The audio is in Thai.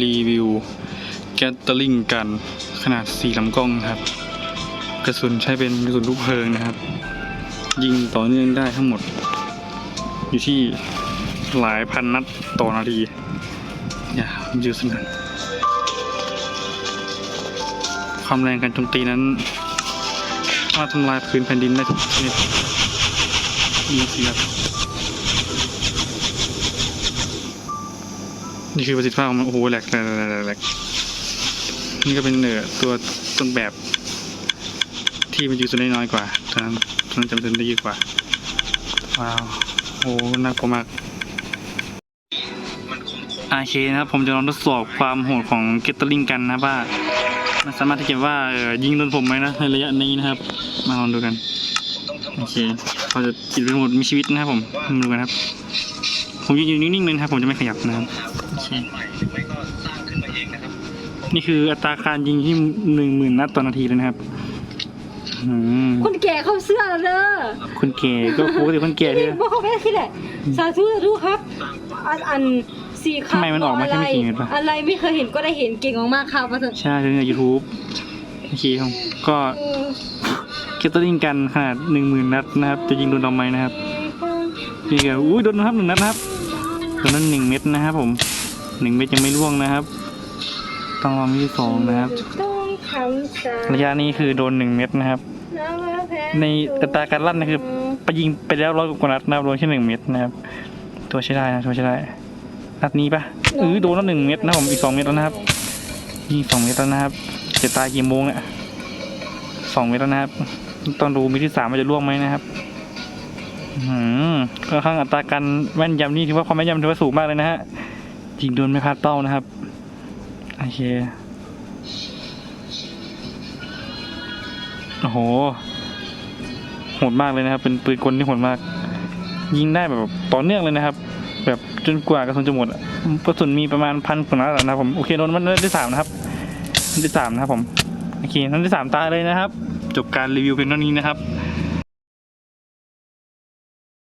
รีวิวแกตเตอร์ลิงกันขนาดสี่ลำกล้องครับ กระสุนใช้เป็นกระสุนลูกเพลิงนะครับ ยิงต่อเนื่องได้ทั้งหมด อยู่ที่หลายพันนัดต่อนาทีอย่ายืดสนั่นความแรงการโจมตีนั้นสามารถทำลายพื้นแผ่นดินได้ทุกชนิดยิงเสียบ นี่คือประสิทธิภาพของมันโอ้โหแหลกแหลกแหลกนี่ก็เป็นเนื้อตัวต้นแบบที่มันอยู่ส่วนน้อยๆกว่าตอนนั้นตอนนั้นจำเป็นได้เยอะกว่า ว้าว โอ้น่ากลัวมากโอเคนะครับ ผมจะลองทดสอบความโหดของเกตเตอร์ลิงกันนะว่า มันสามารถที่จะว่าเออยิงโดนผมไหมนะในระยะนี้นะครับ มาลองดูกัน โอเคเราจะจิตเป็นหมดมีชีวิตนะครับผมมาดูกันครับ ผมยืนอยู่นิ่งๆเลยนะครับ ผมจะไม่ขยับนะครับโอเคนี่คืออัตราการยิงที่หนึ่งหมื่นนัดต่อนาทีเลยนะครับอืมคนแก่เข้าเสื้อแล้วเด้อคนแก่ก็ปกติคนแก่เนี่ยว่าเขาไม่ได้คิดแหละสาธุสาธุครับ อันอันสี่ครับทำไมมันออกมาแค่ไม่กี่เม็ดวะอะไรไม่เคยเห็นก็ได้เห็นเก่งมากๆครับว่าจะใช่ในยูทูบโอเคครับก็เกตเตอร์ลิงกันขนาดหนึ่งหมื่นนัดนะครับ จะยิงโดนเราไหมนะครับนี่ก็อุ้ยโดนนะครับหนึ่งนัดนะครับ โดนนั้นหนึ่งเม็ดนะครับผมหนึ่งเม็ดยังไม่ร่วงนะครับ ต้องรอเม็ดที่สองนะครับ ต้องทำสาระยะนี้คือโดนหนึ่งเม็ดนะครับ ในอัตราการลั่นนะคือไปยิงไปแล้วร้อยกว่านัดนะครับโดนแค่หนึ่งเม็ดนะครับ ตัวใช้ได้นะตัวใช้ได้นัดนี้ปะเออโดนแล้วหนึ่งเม็ดนะผมอีกสองเม็ดแล้วนะครับยิงสองเม็ดแล้วนะครับจะตายกี่โมงเนี่ยสองเม็ดแล้วนะครับ ต้องดูเม็ดที่สามมันจะร่วงไหมนะครับอืม ค่อนข้างอัตราการแม่นยำนี่ถือว่าความแม่นยำถือว่าสูงมากเลยนะฮะยิงโดนไม่พลาดเป้านะครับ โอเค โอ้โหโหดมากเลยนะครับ เป็นปืนกลที่โหดมาก ยิงได้แบบต่อเนื่องเลยนะครับ แบบจนกว่ากระสุนจะหมดกระสุนมีประมาณพันกว่านัดนะครับผม โอเคโดนมันนัดที่สามนะครับนัดที่สามนะครับผม โอเคนัดที่สามตายเลยนะครับ จบการรีวิวเพียงเท่านี้นะครับ